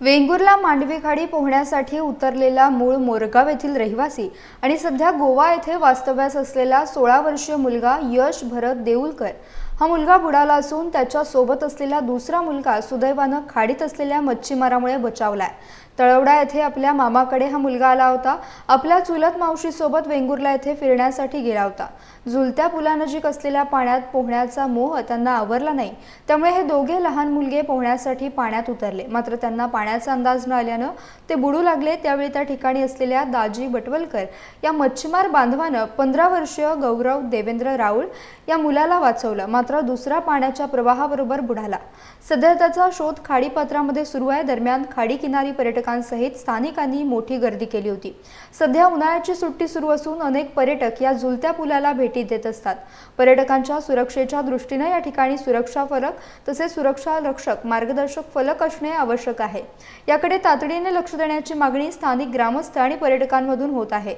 वेंगुर्ला मांडवी खाडी पोहण्यासाठी उतरलेला मूळ मोरगाव येथील रहिवासी आणि सध्या गोवा येथे वास्तव्यास असलेला सोळा वर्षीय मुलगा यश भरत देऊलकर. हा मुलगा बुडाला असून त्याच्या सोबत असलेला दुसरा मुलगा सुदैवानं खाडीत असलेल्या मच्छीमारामुळे बचावलाय. तळवडा येथे आपल्या मामाकडे हा मुलगा आला होता. आपल्या चुलत मावशीसोबत वेंगुर्ला येथे फिरण्यासाठी गेला होता. झुलत्या पुलानजीक असलेल्या पाण्यात पोहण्याचा मोह त्यांना आवरला नाही. त्यामुळे हे दोघे लहान मुलगे पोहण्यासाठी पाण्यात उतरले. मात्र त्यांना पाण्याचा अंदाज न आल्यानं ते बुडू लागले. त्यावेळी त्या ठिकाणी असलेल्या दाजी बटवलकर या मच्छीमार बांधवानं पंधरा वर्षीय गौरव देवेंद्र राऊळ या मुलाला वाचवलं. मात्र दुसरा पाण्याच्या प्रवाहाबरोबर बुडाला. सध्या त्याचा शोध खाडीपात्रामध्ये सुरू आहे. दरम्यान खाडी किनारी पर्यटकांसहित स्थानिकांनी मोठी गर्दी केली होती. सध्या उन्हाळ्याची सुट्टी सुरू असून अनेक पर्यटक या झुलत्या पुलाला भेटी देत असतात. पर्यटकांच्या सुरक्षेच्या दृष्टीने या ठिकाणी सुरक्षा फलक तसेच सुरक्षा रक्षक मार्गदर्शक फलक असणे आवश्यक आहे. याकडे तातडीने लक्ष देण्याची मागणी स्थानिक ग्रामस्थ आणि पर्यटकांमधून होत आहे.